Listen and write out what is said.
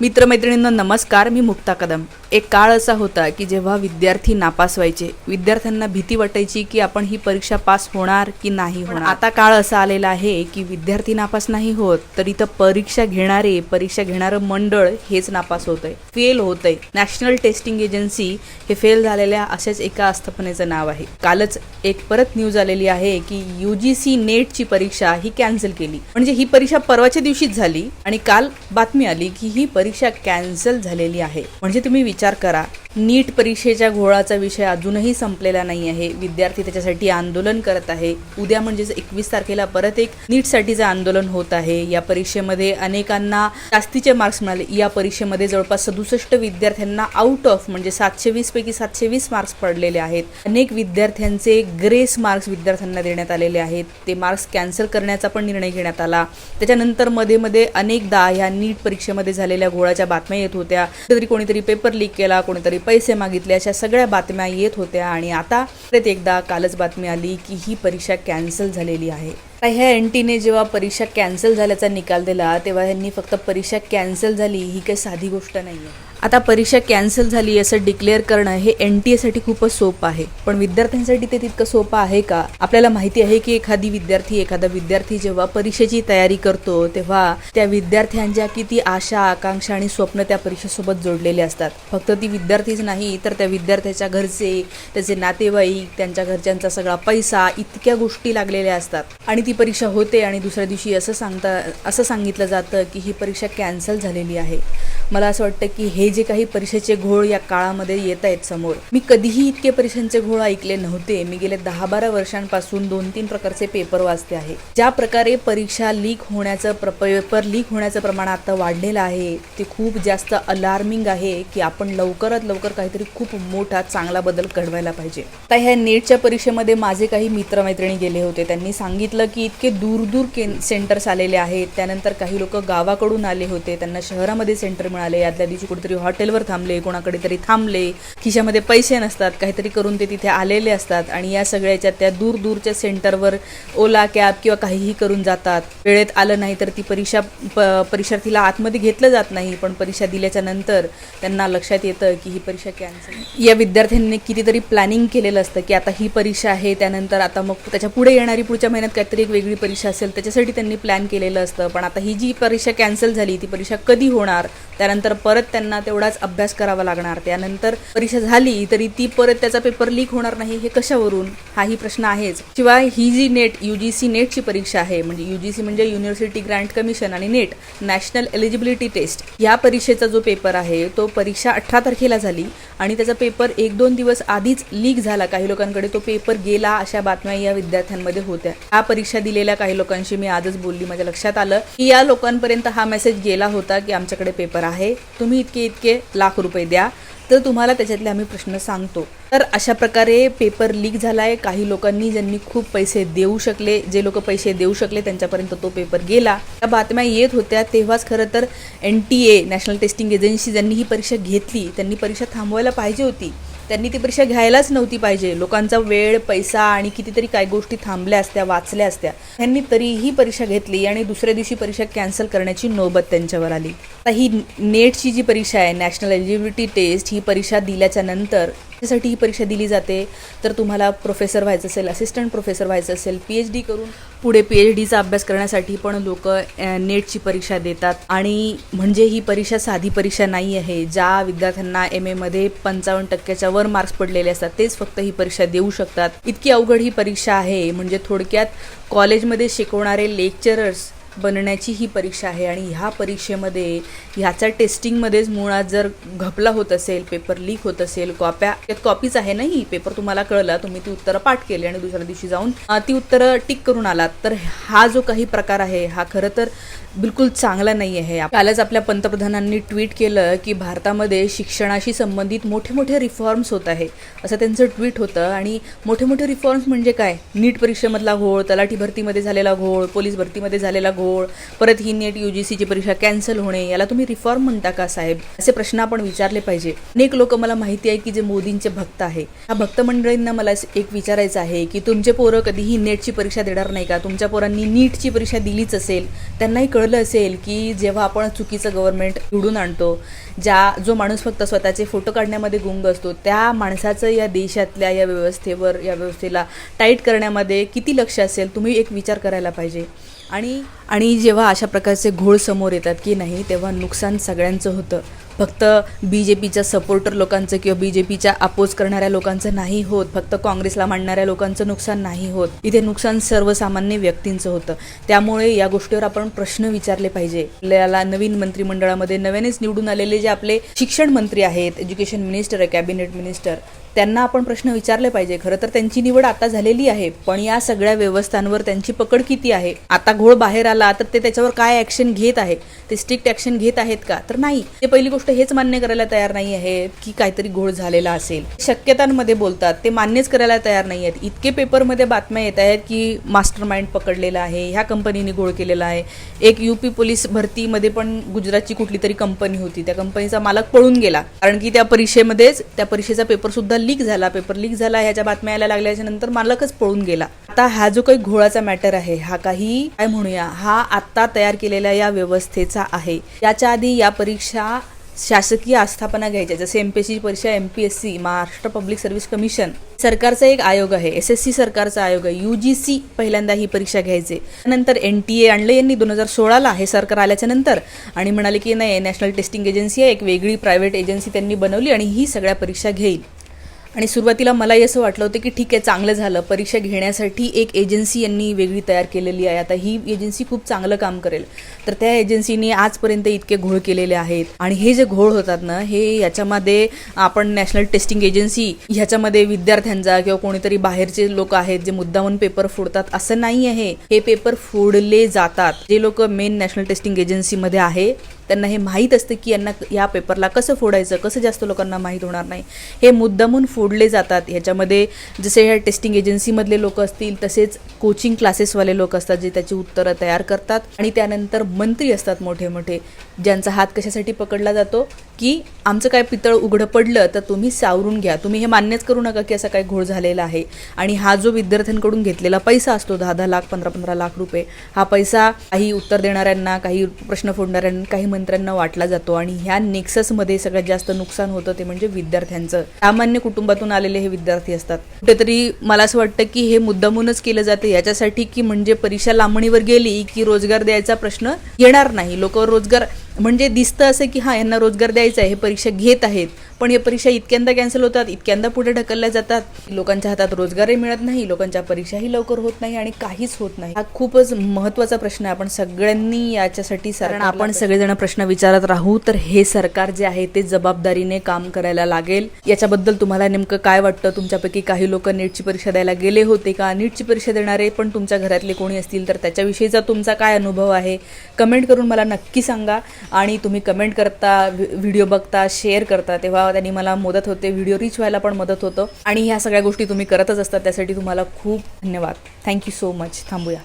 मित्रमैत्रिणींना नमस्कार. मी मुक्ता कदम. एक काळ असा होता की जेव्हा विद्यार्थी नापास व्हायचे. विद्यार्थ्यांना भीती वाटायची की आपण ही परीक्षा पास होणार की नाही होणार. आता काळ असा आलेला आहे की विद्यार्थी नापास नाही होत तर इथं परीक्षा घेणारे परीक्षा घेणारं मंडळ हेच नापास होत आहे फेल होत आहे नॅशनल टेस्टिंग एजन्सी हे फेल झालेल्या अशाच एका आस्थापनेचं नाव आहे. कालच एक परत न्यूज आलेली आहे की यू जी सी नेटची परीक्षा ही कॅन्सल केली. म्हणजे ही परीक्षा परवाच्या दिवशीच झाली आणि काल बातमी आली की ही परीक्षा कॅन्सल झालेली आहे. म्हणजे तुम्ही विचार करा नीट परीक्षेच्या घोळाचा विषय अजूनही संपलेला नाही आहे विद्यार्थी त्याच्यासाठी आंदोलन करत आहे. उद्या म्हणजेच एकवीस तारखेला परत एक नीटसाठीचं आंदोलन होत आहे. या परीक्षेमध्ये अनेकांना जास्तीचे मार्क्स मिळाले. या परीक्षेमध्ये जवळपास सदुसष्ट विद्यार्थ्यांना आउट ऑफ म्हणजे सातशे वीस पैकी सातशे वीस मार्क्स पडलेले आहेत. अनेक विद्यार्थ्यांचे ग्रेस मार्क्स विद्यार्थ्यांना देण्यात आलेले आहेत. ते मार्क्स कॅन्सल करण्याचा पण निर्णय घेण्यात आला. त्याच्यानंतरमध्ये मध्ये अनेकदा ह्या नीट परीक्षेमध्ये झालेल्या घोळाच्या बातम्या येत होत्या. तरी कोणीतरी पेपर लीक केला कोणीतरी पैसे मागितले अशा सगळ्या बातम्या येत होत्या. आणि आता परत एकदा कालच बातमी आली की ही परीक्षा कॅन्सल झालेली आहे. ह्या एन टीने जेव्हा परीक्षा कॅन्सल झाल्याचा निकाल दिला तेव्हा यांनी फक्त परीक्षा कॅन्सल झाली ही काही साधी गोष्ट नाही आहे आता परीक्षा कॅन्सल झाली असं डिक्लेअर करणं हे एन टी एसाठी खूपच सोपं आहे. पण विद्यार्थ्यांसाठी ते तितकं सोपं आहे का? आपल्याला माहिती आहे की एखादी विद्यार्थी एखादा विद्यार्थी जेव्हा परीक्षेची तयारी करतो तेव्हा त्या विद्यार्थ्यांच्या किती आशा आकांक्षा आणि स्वप्न त्या परीक्षेसोबत जोडलेले असतात. फक्त ती विद्यार्थीच नाही तर त्या विद्यार्थ्याच्या घरचे त्याचे नातेवाईक त्यांच्या घरच्यांचा सगळा पैसा इतक्या गोष्टी लागलेल्या असतात. आणि ती परीक्षा होते आणि दुसऱ्या दिवशी असं सांगता असं सांगितलं जातं की ही परीक्षा कॅन्सल झालेली आहे. मला असं वाटतं की हे जे काही परीक्षेचे घोळ या काळामध्ये येत आहेत समोर. मी कधीही इतके परीक्षांचे घोळ ऐकले नव्हते. मी गेले दहा बारा वर्षांपासून दोन तीन प्रकारचे पेपर वाचते आहे. ज्या प्रकारे परीक्षा लीक होण्याचं पेपर लीक होण्याचं प्रमाण आता वाढलेलं आहे ते खूप जास्त अलार्मिंग आहे की आपण लवकरात लवकर काहीतरी खूप मोठा चांगला बदल घडवायला पाहिजे. आता ह्या नेटच्या परीक्षेमध्ये माझे काही मित्रमैत्रिणी गेले होते. त्यांनी सांगितलं की इतके दूर दूर के सेंटर्स आलेले आहेत. त्यानंतर काही लोक गावाकडून आले होते. त्यांना शहरामध्ये सेंटर मिळाले. यातल्या दिवशी कुठेतरी हॉटेलवर थांबले कोणाकडे तरी थांबले खिशामध्ये पैसे नसतात काहीतरी करून ते तिथे आलेले असतात आणि या सगळ्याच्या त्या दूर दूरच्या सेंटरवर ओला कॅब किंवा काहीही करून जातात. वेळेत आलं नाही तर ती परीक्षा प परीक्षार्थीला आतमध्ये घेतलं जात नाही पण परीक्षा दिल्याच्या नंतर त्यांना लक्षात येतं की ही परीक्षा कॅन्सल या विद्यार्थ्यांनी कितीतरी प्लॅनिंग केलेलं असतं की आता ही परीक्षा आहे त्यानंतर आता मग त्याच्या पुढे येणारी पुढच्या महिन्यात काहीतरी एक वेगळी परीक्षा असेल त्याच्यासाठी त्यांनी प्लॅन केलेलं असतं. पण आता ही जी परीक्षा कॅन्सल झाली ती परीक्षा कधी होणार? त्यानंतर परत त्यांना तेवढाच अभ्यास करावा लागणार. त्यानंतर परीक्षा झाली तरी ती परत त्याचा पेपर लीक होणार नाही हे कशावरून? हाही प्रश्न आहेच. शिवाय ही जी नेट यू जी सी नेटची परीक्षा आहे म्हणजे यू जी सी म्हणजे युनिव्हर्सिटी ग्रँट कमिशन आणि नेट नॅशनल एलिजिबिलिटी टेस्ट या परीक्षेचा जो पेपर आहे तो परीक्षा अठरा तारखेला झाली आणि त्याचा पेपर एक दोन दिवस आधीच लीक झाला. काही लोकांकडे तो पेपर गेला अशा बातम्या या विद्यार्थ्यांमध्ये होत्या. हा परीक्षा दिलेल्या काही लोकांशी मी आजच बोलली. माझ्या लक्षात आलं की या लोकांपर्यंत हा मेसेज गेला होता की आमच्याकडे पेपर आहे. तुम्ही इतके इतके लाख रुपये द्या तर तुम्हाला त्याच्यातले आम्ही प्रश्न सांगतो. तर अशा प्रकारे पेपर लीक झालाय. काही लोकांनी ज्यांनी खूप पैसे देऊ शकले जे लोक पैसे देऊ शकले त्यांच्यापर्यंत तो पेपर गेला. त्या बातम्या येत होत्या तेव्हाच खरं तर N T A national testing agency ज्यांनी ही परीक्षा घेतली त्यांनी परीक्षा थांबवायला पाहिजे होती. त्यांनी ती परीक्षा घ्यायलाच नव्हती पाहिजे. लोकांचा वेळ पैसा आणि कितीतरी काही गोष्टी थांबल्या असत्या वाचल्या असत्या. त्यांनी तरीही परीक्षा घेतली आणि दुसऱ्या दिवशी परीक्षा कॅन्सल करण्याची नोबत त्यांच्यावर आली. आता ही नेटची जी परीक्षा आहे नॅशनल एलिजिबिलिटी टेस्ट ही परीक्षा दिल्याच्या नंतर त्यासाठी ही परीक्षा दिली जाते. तर तुम्हाला प्रोफेसर व्हायचं असेल असिस्टंट प्रोफेसर व्हायचं असेल पी एच डी करून पुढे पी एच डीचा अभ्यास करण्यासाठी पण लोक नेटची परीक्षा देतात. आणि म्हणजे ही परीक्षा साधी परीक्षा नाही आहे. ज्या विद्यार्थ्यांना एम एमध्ये पंचावन्न टक्क्याच्या वर मार्क्स पडलेले असतात तेच फक्त ही परीक्षा देऊ शकतात. इतकी अवघड ही परीक्षा आहे. म्हणजे थोडक्यात कॉलेजमध्ये शिकवणारे लेक्चरर्स बनण्याची ही परीक्षा आहे आणि ह्या परीक्षेमध्ये ह्याच्या टेस्टिंगमध्येच मुळात जर घपला होत असेल पेपर लीक होत असेल कॉप्या त्यात कॉपीच आहे ना ही? पेपर तुम्हाला कळला तुम्ही ती उत्तरं पाठ केली आणि दुसऱ्या दिवशी जाऊन ती उत्तरं टिक करून आलात. तर हा जो काही प्रकार आहे हा खरं तर बिलकुल चांगला नाही आहे कालच आपल्या पंतप्रधानांनी ट्विट केलं की भारतामध्ये शिक्षणाशी संबंधित मोठे मोठे रिफॉर्म्स होत आहे. असं त्यांचं ट्विट होतं आणि मोठे मोठे रिफॉर्म्स म्हणजे काय? नीट परीक्षेमधला घोळ तलाठी भरतीमध्ये झालेला घोळ पोलीस भरतीमध्ये झालेला घोळ घोळ परत ही नेट यू जी सीची परीक्षा कॅन्सल होणे याला तुम्ही रिफॉर्म म्हणता का साहेब? असे प्रश्न आपण विचारले पाहिजे. अनेक लोक मला माहिती आहे की जे मोदींचे भक्त आहे. ह्या भक्त मंडळींना मला एक विचारायचं आहे की तुमचे पोरं कधीही नेटची परीक्षा देणार नाही का? तुमच्या पोरांनी नीटची परीक्षा दिलीच असेल त्यांनाही कळलं असेल की जेव्हा आपण चुकीचं गव्हर्नमेंट निवडून आणतो ज्या जो माणूस फक्त स्वतःचे फोटो काढण्यामध्ये गुंग असतो त्या माणसाचं या देशातल्या या व्यवस्थेवर या व्यवस्थेला टाईट करण्यामध्ये किती लक्ष असेल तुम्ही एक विचार करायला पाहिजे. आणि आणि जेव्हा अशा प्रकारचे घोळ समोर येतात की नाही तेव्हा नुकसान सगळ्यांचं होतं. फक्त बी जे पीच्या सपोर्टर लोकांचं किंवा बी जे पीच्या अपोज करणाऱ्या लोकांचं नाही होत फक्त काँग्रेसला मांडणाऱ्या लोकांचं नुकसान नाही होत. इथे नुकसान सर्वसामान्य व्यक्तींचं होतं. त्यामुळे या गोष्टीवर आपण प्रश्न विचारले पाहिजे. आपल्याला नवीन मंत्रिमंडळामध्ये नव्यानेच निवडून आलेले जे आपले शिक्षण मंत्री आहेत एज्युकेशन मिनिस्टर आहे कॅबिनेट मिनिस्टर त्यांना आपण प्रश्न विचारले पाहिजे. खरं तर त्यांची निवड आता झालेली आहे पण या सगळ्या व्यवस्थांवर त्यांची पकड किती आहे? आता घोळ बाहेर आला तर ते त्याच्यावर काय ऍक्शन घेत आहे? ते स्ट्रिक्ट ऍक्शन घेत आहेत का? तर नाही. ते पहिली गोष्ट हेच मान्य करायला तयार नाही आहे की काहीतरी घोळ झालेला असेल. शक्यतांमध्ये बोलतात ते मान्यच करायला तयार नाही आहेत. इतके पेपरमध्ये बातम्या येत आहेत की मास्टर माइंड पकडलेला आहे ह्या कंपनीने घोळ केलेला आहे. एक यूपी पोलीस भरतीमध्ये पण गुजरातची कुठली तरी कंपनी होती. त्या कंपनीचा मालक पळून गेला. कारण की त्या परीक्षेमध्येच त्या परीक्षेचा पेपर सुद्धा लीक झाला. पेपर लीक झाला ह्याच्या बातम्या यायला लागल्याच्या नंतर मालकच पळून गेला. आता हा जो काही घोळाचा मॅटर आहे हा काही काय म्हणूया हा आत्ता तयार केलेल्या या व्यवस्थेचा आहे. याच्या आधी या परीक्षा शासकीय आस्थापना घ्यायच्या जसे एम पी एस सी परीक्षा M P S C Maharashtra public service commission सरकारचा एक आयोग आहे एस एस सी सरकारचा आयोग आहे यू जी सी पहिल्यांदा ही परीक्षा घ्यायचे. नंतर एन टी ए आणले यांनी दोन हजार सोळाला हे सरकार आल्याच्यानंतर. आणि म्हणाले की नाही नॅशनल टेस्टिंग एजन्सी आहे एक वेगळी प्रायव्हेट एजन्सी त्यांनी बनवली आणि ही सगळ्या परीक्षा घेईल. आणि सुरुवातीला मलाही असं वाटलं होतं की ठीक आहे चांगलं झालं. परीक्षा घेण्यासाठी एक एजन्सी यांनी वेगळी तयार केलेली आहे. आता ही एजन्सी खूप चांगलं काम करेल. तर त्या एजन्सीने आजपर्यंत इतके घोळ केलेले आहेत. आणि हे जे घोळ होतात ना हे याच्यामध्ये आपण नॅशनल टेस्टिंग एजन्सी ह्याच्यामध्ये विद्यार्थ्यांचा किंवा कोणीतरी बाहेरचे लोक आहेत जे मुद्दामून पेपर फोडतात असं नाही आहे. हे पेपर फोडले जातात. जे लोक मेन नॅशनल टेस्टिंग एजन्सीमध्ये आहे त्यांना हे माहीत असतं की यांना या पेपरला कसं फोडायचं कसं जास्त लोकांना माहीत होणार नाही. हे मुद्दामून फोडले जातात. ह्याच्यामध्ये जसे ह्या टेस्टिंग एजन्सीमधले लोक असतील तसेच कोचिंग क्लासेसवाले लोक असतात जे त्याची उत्तरं तयार करतात. आणि त्यानंतर मंत्री असतात मोठे मोठे ज्यांचा हात कशासाठी पकडला जातो? की आमचं काय पितळ उघडं पडलं तर तुम्ही सावरून घ्या. तुम्ही हे मान्यच करू नका की असा काय घोळ झालेला आहे. आणि हा जो विद्यार्थ्यांकडून घेतलेला पैसा असतो दहा दहा लाख पंधरा पंधरा लाख रुपये हा पैसा काही उत्तर देणाऱ्यांना काही प्रश्न फोडणाऱ्यांना काही मंत्र्यांना वाटला जातो. आणि ह्या नेक्ससमध्ये सगळ्यात जास्त नुकसान होतं ते म्हणजे विद्यार्थ्यांचं. सामान्य कुटुंबातून आलेले हे विद्यार्थी असतात. कुठेतरी मला असं वाटतं की हे मुद्दामूनच केलं जाते. याच्यासाठी की म्हणजे परीक्षा लांबणीवर गेली की रोजगार द्यायचा प्रश्न येणार नाही. लोक रोजगार म्हणजे दिसतं असं की हां यांना रोजगार द्यायचा आहे हे परीक्षा घेत आहेत. पण या परीक्षा इतक्यांदा कॅन्सल होतात इतक्यांदा पुढे ढकलल्या जातात. लोकांच्या हातात रोजगारही मिळत नाही लोकांच्या परीक्षाही लवकर होत नाही आणि काहीच होत नाही. हा खूपच महत्त्वाचा प्रश्न आहे. आपण सगळ्यांनी याच्यासाठी कारण आपण सगळेजण प्रश्न विचारत राहू तर हे सरकार जे आहे ते जबाबदारीने काम करायला लागेल. याच्याबद्दल तुम्हाला नेमकं काय वाटतं? तुमच्यापैकी काही लोक नीटची परीक्षा द्यायला गेले होते का? नीटची परीक्षा देणारे पण तुमच्या घरातले कोणी असतील तर त्याच्याविषयीचा तुमचा काय अनुभव आहे? कमेंट करून मला नक्की सांगा. आणि तुम्ही कमेंट करता व्हिडिओ बघता शेअर करता तेव्हा त्यांनी मला मदत होते व्हिडिओ रीच व्हायला पण मदत होतं. आणि ह्या सगळ्या गोष्टी तुम्ही करतच असतात त्यासाठी तुम्हाला खूप धन्यवाद. थँक्यू सो मच थांबूया.